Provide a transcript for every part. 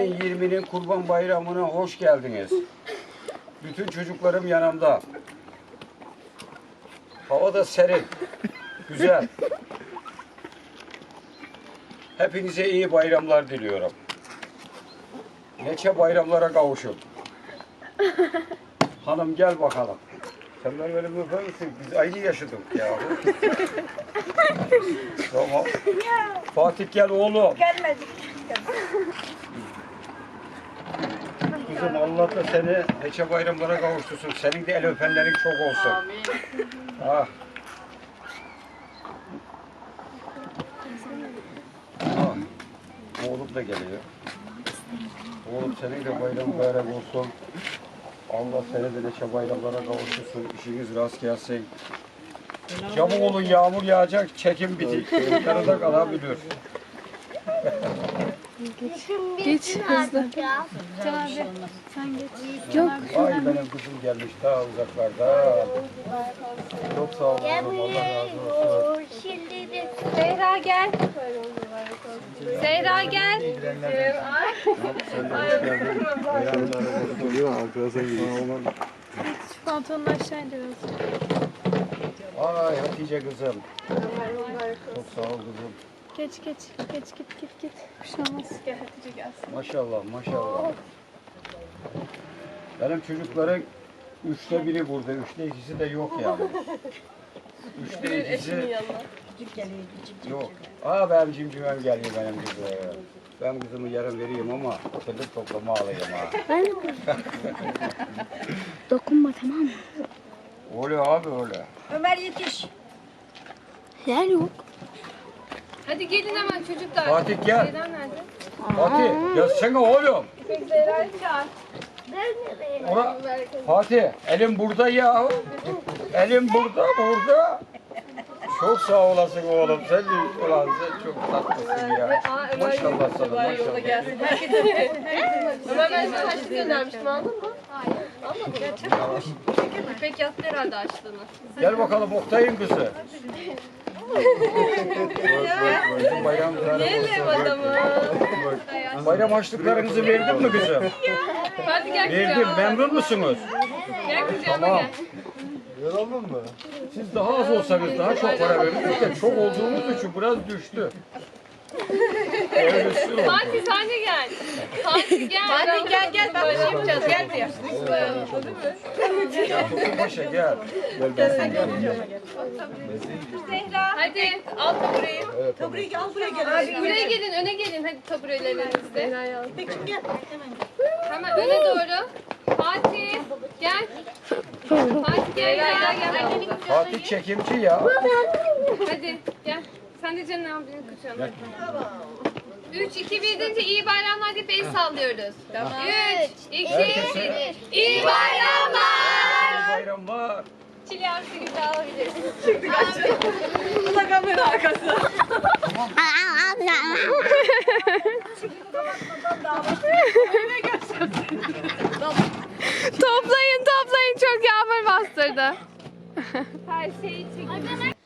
ayının 20'nin Kurban Bayramı'na hoş geldiniz. Bütün çocuklarım yanımda. Hava da serin. Güzel. Hepinize iyi bayramlar diliyorum. Neçe bayramlara kavuşun. Hanım gel bakalım. Sen ben böyle bir öper misin? Biz aynı yaşadık ya. tamam. Fatih gel oğlum. Gelmedik. Kızım Allah da seni neçe bayramlara kavuştursun. Senin de el öpenlerin çok olsun. Ah. Ah. Oğlum da geliyor. Oğlum senin de bayram mübarek olsun. Allah seni de neçe bayramlara kavuştursun. İşiniz rast gelsin. Çabuk olun yağmur yağacak, çekim bitik. Yarıda kalabilir. Geç hızlı. Ay benim kızım gelmiş daha uzaklarda. Çok sağ olun. Allah razı olsun. Şimdi de Zehra gel. Zehra gel. Sen. Şu pantolonu aşağı indir. Ay Hatice kızım. Çok sağ ol kızım. Geç geç. Geç git git git. Bir şey olmaz. Gel Hatice gelsin. Maşallah maşallah. Benim çocukların üçte biri burada. Üçte ikisi de yok yani. Üçte ikisi yok. Aa benim cimcimem geliyor benim kızım. Ben kızımı yarın vereyim ama fındık toplama alayım ha. Dokunma tamam mı? Öyle abi öyle. Ömer yetiş. Yer yok. Hadi gelin hemen çocuklar. Fatih gel. Zehra nerede? Fatih gelsene oğlum. İpek Zehra'yı çağır. Ora, Fatih elim burada ya. Elim burada burada. Çok sağ olasın oğlum. Sen de ulan sen çok tatlısın ya. Maşallah sana maşallah. Ömer ben sana haçlı göndermiştim aldın mı? Hayır. Almadın mı? İpek yattı herhalde açlığını. Gel bakalım Oktay'ın kızı. Bizim bayram Gelin adamı. Bayram harçlıklarınızı verdin mi kızım? Hadi gel Verdim. kucağıma. Memnun musunuz? Gel kucağıma Tamam. gel. Siz daha az olsanız daha çok para verirsiniz de çok olduğumuz için biraz düştü. Fatih sen de gel. Fatih gel. Fatih gel gel. Bak şey yapacağız. Gel buraya. Paşa gel. Hadi al tabureyi. Tabureyi al buraya gelin. Buraya gelin öne gelin hadi taburelerinizde. Hemen öne doğru. Fatih gel. Fatih gel gel gel. gel. Fatih çekimci ya. Hadi gel. Sen de Canan abinin kucağına. 3, 2, 1 deyince iyi bayramlar deyip el sallıyoruz. Tamam. 3, 2, 1. İyi bayramlar. Bayramlar. Çile arası gibi alabilirsin. toplayın toplayın çok yağmur bastırdı. Her şeyi çekin.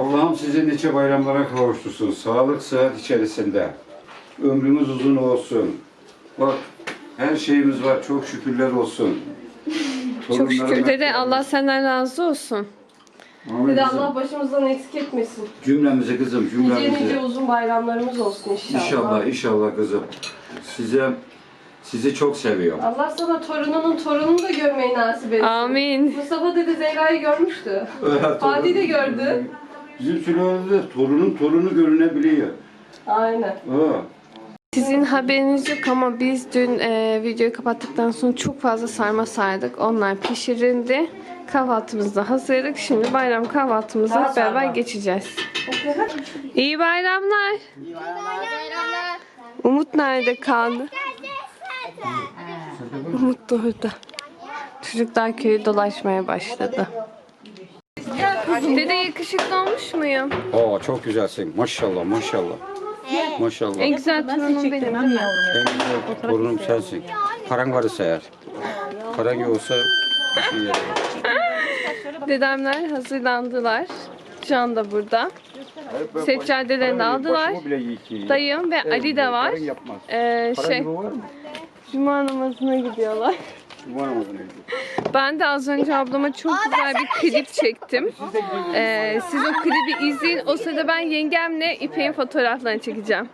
Allah'ım sizi nice bayramlara kavuştursun. Sağlık, sıhhat içerisinde. Ömrümüz uzun olsun. Bak her şeyimiz var. Çok şükürler olsun. Çok şükür dede Allah senden razı olsun. Amin Bir de kızım. Allah başımızdan eksik etmesin. Cümlemizi kızım, Nice cümlemizi. nice uzun bayramlarımız olsun inşallah. İnşallah, inşallah kızım. Size sizi çok seviyorum. Allah sana torununun torununu da görmeyi nasip etsin. Amin. Mustafa dede Zehra'yı görmüştü. Fatih de gördü. Bizim sülalede torunun torunu görünebiliyor. Aynen. Ha. Sizin haberiniz yok ama biz dün e, videoyu kapattıktan sonra çok fazla sarma sardık. Onlar pişirildi. Kahvaltımızı da hazırladık. Şimdi bayram kahvaltımıza hep beraber geçeceğiz. İyi bayramlar. Umut nerede kaldı? Umut da orada. Çocuklar köyü dolaşmaya başladı. Dede yakışıklı olmuş muyum? Oo, çok güzelsin. Maşallah, maşallah. Maşallah. En güzel torunum benim değil mi? En güzel torunum sensin. Paran varsa eğer. Paran yoksa bir şey yok. Dedemler hazırlandılar. Can da burada. Seccadelerini aldılar. Dayım ve Ali de var. Ee, şey cuma namazına gidiyorlar. Ben de az önce ablama çok güzel bir klip çektim. Ee, siz o klibi izleyin. O sırada ben yengemle İpek'in fotoğraflarını çekeceğim.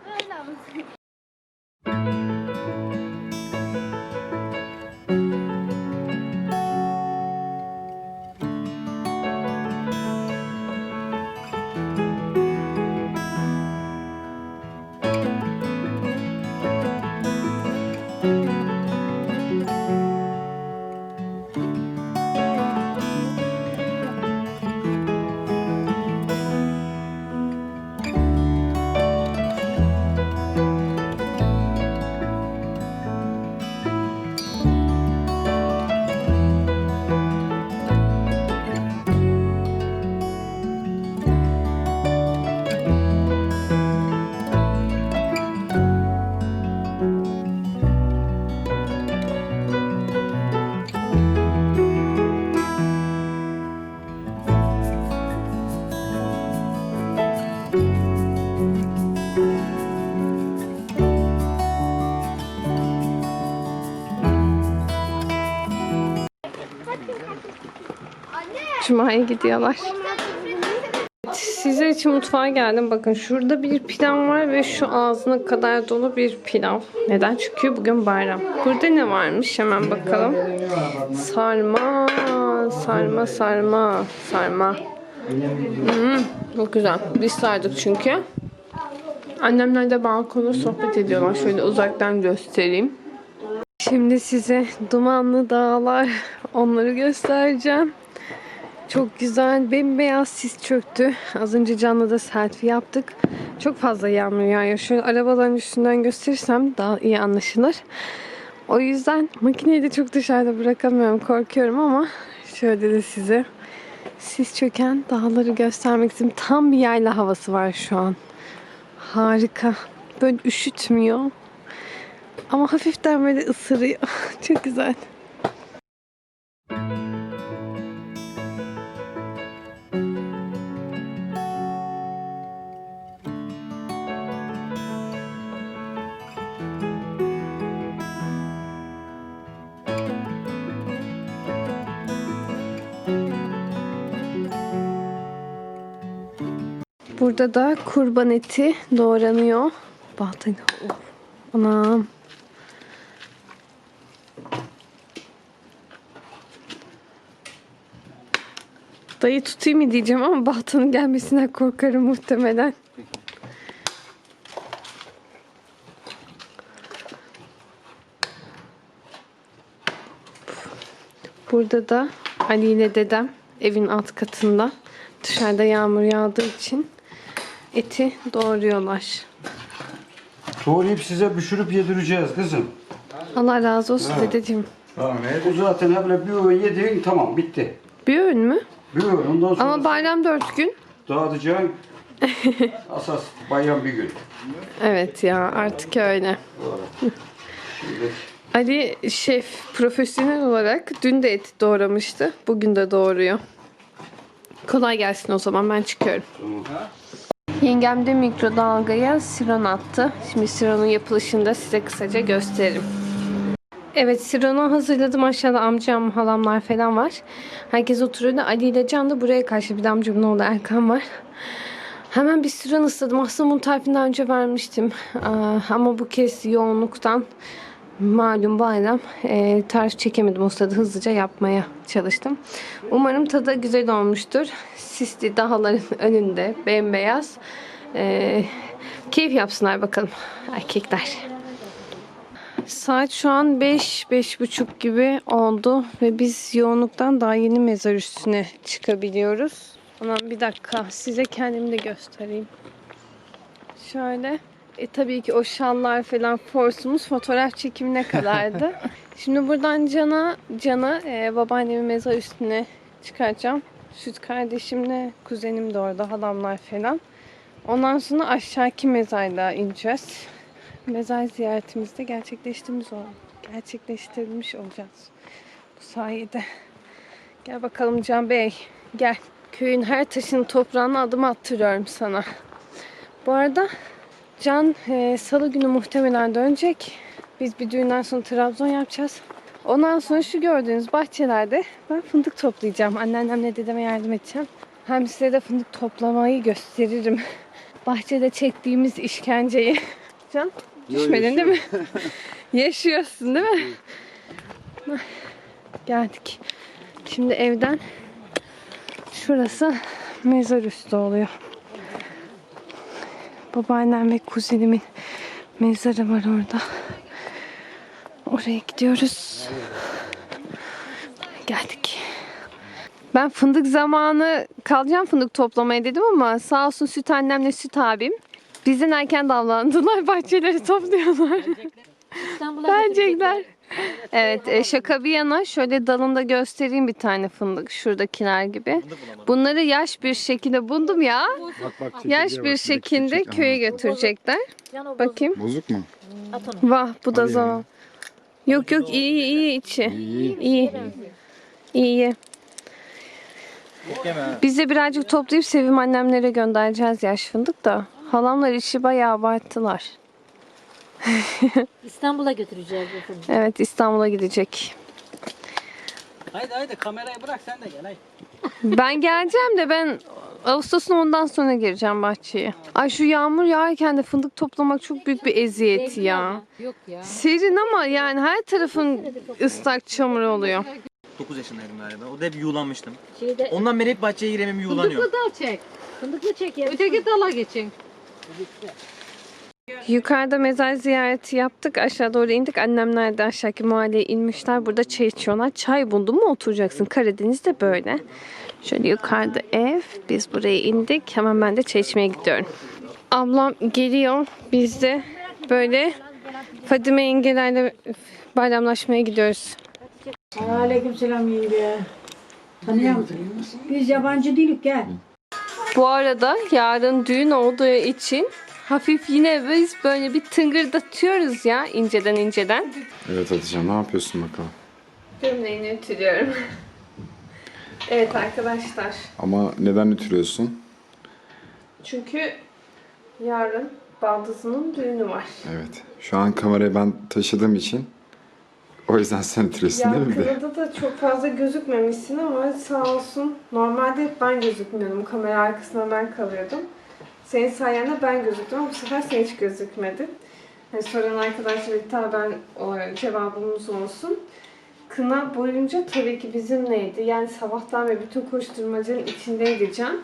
Cuma'ya gidiyorlar. Sizler için mutfağa geldim. Bakın şurada bir pilav var ve şu ağzına kadar dolu bir pilav. Neden? Çünkü bugün bayram. Burada ne varmış? Hemen bakalım. Sarma, sarma, sarma, sarma. Hmm, çok güzel. Biz sardık çünkü. Annemler de balkonda sohbet ediyorlar. Şöyle uzaktan göstereyim. Şimdi size dumanlı dağlar, onları göstereceğim. Çok güzel bembeyaz sis çöktü. Az önce canlı da selfie yaptık. Çok fazla yağmur yağıyor. Şöyle arabaların üstünden gösterirsem daha iyi anlaşılır. O yüzden makineyi de çok dışarıda bırakamıyorum. Korkuyorum ama şöyle de size sis çöken dağları göstermek istedim. Tam bir yayla havası var şu an. Harika. Böyle üşütmüyor. Ama hafiften böyle ısırıyor. çok güzel. Burada da kurban eti doğranıyor. Baltayla. Anam. Dayı tutayım mı diyeceğim ama baltanın gelmesinden korkarım muhtemelen. Burada da Ali ile dedem evin alt katında. Dışarıda yağmur yağdığı için eti doğruyorlar. Doğrayıp size pişirip yedireceğiz kızım. Allah razı olsun Ha. dedeciğim. Bu zaten böyle bir öğün yedin tamam bitti. Bir öğün mü? Bir öğün ondan sonra Ama bayram dört gün. dağıtacaksın. Asas bayram bir gün. Evet ya artık öyle. Şimdi Ali şef profesyonel olarak dün de et doğramıştı. Bugün de doğuruyor. Kolay gelsin o zaman ben çıkıyorum. tamam. Yengem mikrodalgaya siron attı. Şimdi sironun yapılışını da size kısaca gösteririm. Evet sironu hazırladım. Aşağıda amcam, halamlar falan var. Herkes oturuyordu. Ali ile Can da buraya karşı. Bir de amcamın oğlu Erkan var. Hemen bir siron ısladım. Aslında bunun tarifini daha önce vermiştim. Ama bu kez yoğunluktan malum bayram e, tarif çekemedim. O sırada hızlıca yapmaya çalıştım. Umarım tadı güzel olmuştur. Sisli dağların önünde bembeyaz. E, keyif yapsınlar bakalım erkekler. Saat şu an 5 buçuk gibi oldu ve biz yoğunluktan daha yeni mezar üstüne çıkabiliyoruz. Aman bir dakika size kendimi de göstereyim. Şöyle. E tabii ki o şallar falan forsumuz fotoğraf çekimine kadardı. Şimdi buradan Can'a Can'a e, babaannemin mezar üstüne çıkaracağım. Süt kardeşimle kuzenim de orada halamlar falan. Ondan sonra aşağıki mezarlığa ineceğiz. Mezar ziyaretimizi de gerçekleştirmiş, ol gerçekleştirmiş olacağız. Bu sayede. Gel bakalım Can Bey. Gel. Köyün her taşın toprağına adım attırıyorum sana. Bu arada Can e, salı günü muhtemelen dönecek. Biz bir düğünden sonra Trabzon yapacağız. Ondan sonra şu gördüğünüz bahçelerde ben fındık toplayacağım. Anneannemle dedeme yardım edeceğim. Hem size de fındık toplamayı gösteririm. Bahçede çektiğimiz işkenceyi. Can düşmedin değil mi? Yaşıyorsun değil mi? Geldik. Şimdi evden şurası mezar üstü oluyor. Babaannem ve kuzenimin mezarı var orada. Oraya gidiyoruz. Geldik. Ben fındık zamanı kalacağım fındık toplamaya dedim ama sağ olsun süt annemle süt abim bizden erken davrandılar. Bahçeleri topluyorlar. Bencekler. Evet e, şaka bir yana şöyle dalında göstereyim bir tane fındık şuradakiler gibi. Bunları yaş bir şekilde buldum ya. Bak bak Yaş bir şekilde köye götürecekler. Bakayım. Bozuk mu? Vah bu da zaman. Yok yok iyi iyi içi. İyi. İyi. İyi. Biz de birazcık toplayıp Sevim annemlere göndereceğiz yaş fındık da. Halamlar işi bayağı abarttılar. İstanbul'a götüreceğiz fındığı. Evet İstanbul'a gidecek. Haydi haydi kamerayı bırak sen de gel haydi. Ben geleceğim de ben Ağustos'un ondan sonra gireceğim bahçeye. Ay şu yağmur yağarken de fındık toplamak çok büyük bir eziyet ya. Yok ya. Serin ama yani her tarafın ıslak çamur oluyor. 9 yaşındaydım galiba. O da hep yuğlanmıştım. Şeyde Ondan beri hep bahçeye giremem yuğlanıyorum. fındıklı dal çek. Fındıklı çek ya. Öteki dala geçin. Yukarıda mezar ziyareti yaptık. Aşağı doğru indik. Annemler de aşağıki mahalleye inmişler. Burada çay içiyorlar. Çay buldun mu oturacaksın. Karadeniz'de böyle. Şöyle yukarıda ev. Biz buraya indik. Hemen ben de çay içmeye gidiyorum. Ablam geliyor. Biz de böyle Fadime yengelerle bayramlaşmaya gidiyoruz. Aleykümselam yenge. Tanıyor musun? Biz yabancı değiliz gel. Bu arada yarın düğün olduğu için hafif yine biz böyle bir tıngırdatıyoruz ya inceden inceden. Evet Hatice ne yapıyorsun bakalım? Gömleğini ütülüyorum. evet arkadaşlar. Ama neden ütülüyorsun? Çünkü yarın baldızının düğünü var. Evet. Şu an kamerayı ben taşıdığım için o yüzden sen ütülüyorsun değil mi? bir de? da çok fazla gözükmemişsin ama sağ olsun. Normalde hep ben gözükmüyordum. Kamera arkasına ben kalıyordum. Senin sayende ben gözüktüm ama bu sefer sen hiç gözükmedin. Hani soran arkadaşlar ben o cevabımız olsun. Kına boyunca tabii ki bizimleydi. Yani sabahtan ve bütün koşturmacanın içindeydi Can.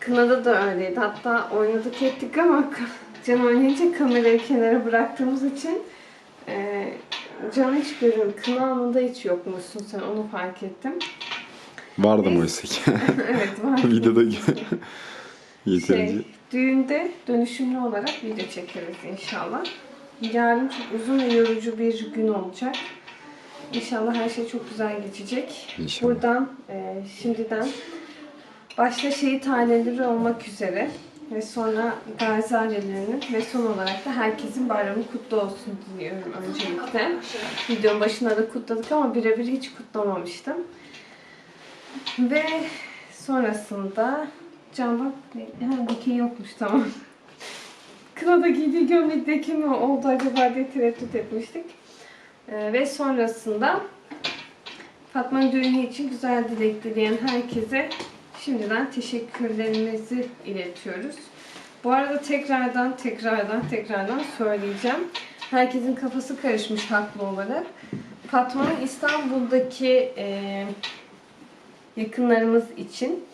Kınada da öyleydi. Hatta oynadık ettik ama Can oynayınca kamerayı kenara bıraktığımız için e, Can hiç görün. Kına anında hiç yokmuşsun sen onu fark ettim. Vardım oysa ki. evet var. Videoda yeterince. Şey, düğünde dönüşümlü olarak video çekeriz inşallah. Yarın çok uzun ve yorucu bir gün olacak. İnşallah her şey çok güzel geçecek. İnşallah. Buradan e, şimdiden başta şehit aileleri olmak üzere ve sonra gazi ailelerinin ve son olarak da herkesin bayramı kutlu olsun diliyorum öncelikle. Videonun başında da kutladık ama birebir hiç kutlamamıştım. Ve sonrasında Can bak, ha, dikey yokmuş tamam. Kınada giydiği gömlek deki mi oldu acaba diye tereddüt etmiştik. Ee, ve sonrasında Fatma'nın düğünü için güzel dilek dileyen herkese şimdiden teşekkürlerimizi iletiyoruz. Bu arada tekrardan tekrardan tekrardan söyleyeceğim. Herkesin kafası karışmış haklı olarak. Fatma'nın İstanbul'daki eee yakınlarımız için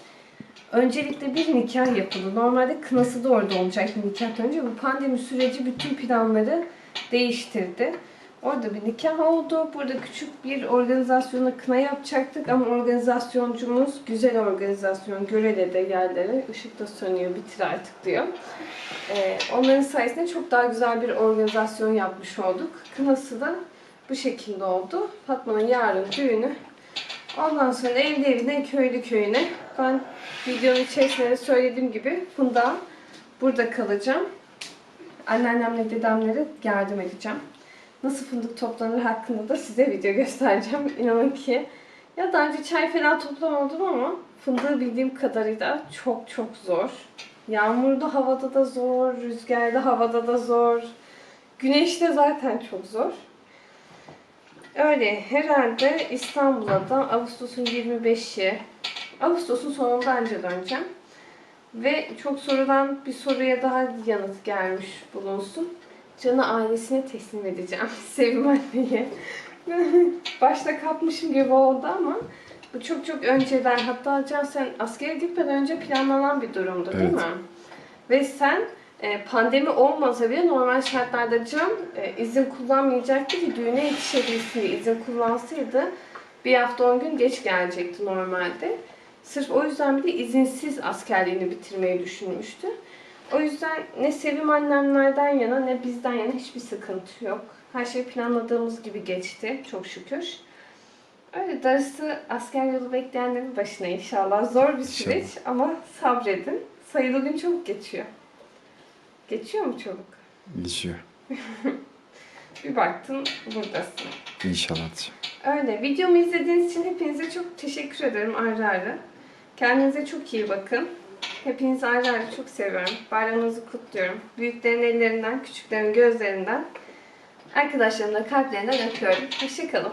öncelikle bir nikah yapıldı. Normalde kınası da orada olacaktı nikahtan önce. Bu pandemi süreci bütün planları değiştirdi. Orada bir nikah oldu. Burada küçük bir organizasyona kına yapacaktık ama organizasyoncumuz güzel organizasyon Görele'de yerlere ışık da sönüyor bitir artık diyor. Ee, onların sayesinde çok daha güzel bir organizasyon yapmış olduk. Kınası da bu şekilde oldu. Fatma'nın yarın düğünü Ondan sonra evli evine, köylü köyüne. Ben videonun içerisinde de söylediğim gibi Funda burada kalacağım. Anneannemle dedemlere yardım edeceğim. Nasıl fındık toplanır hakkında da size video göstereceğim. İnanın ki. Ya daha önce çay falan toplamadım ama fındığı bildiğim kadarıyla çok çok zor. Yağmurda havada da zor, rüzgarda havada da zor. Güneşte zaten çok zor. Öyle herhalde İstanbul'a da Ağustos'un 25'i, Ağustos'un sonunda anca döneceğim. Ve çok sorulan bir soruya daha yanıt gelmiş bulunsun. Can'ı ailesine teslim edeceğim. Sevim anneye. Başta kapmışım gibi oldu ama bu çok çok önceden hatta Can sen askere gitmeden önce planlanan bir durumdu değil Evet. mi? Ve sen pandemi olmasa bile normal şartlarda Can e, izin kullanmayacaktı ki düğüne yetişebilsin diye izin kullansaydı bir hafta on gün geç gelecekti normalde. Sırf o yüzden bir de izinsiz askerliğini bitirmeyi düşünmüştü. O yüzden ne Sevim annemlerden yana ne bizden yana hiçbir sıkıntı yok. Her şey planladığımız gibi geçti çok şükür. Öyle darısı asker yolu bekleyenlerin başına inşallah. Zor bir süreç ama sabredin. Sayılı gün çabuk geçiyor. Geçiyor mu çabuk? Geçiyor. Bir baktın buradasın. İnşallah. Öyle. Videomu izlediğiniz için hepinize çok teşekkür ederim ayrı ayrı. Kendinize çok iyi bakın. Hepinizi ayrı ayrı çok seviyorum. Bayramınızı kutluyorum. Büyüklerin ellerinden, küçüklerin gözlerinden, arkadaşlarımın da kalplerinden öpüyorum. Hoşçakalın.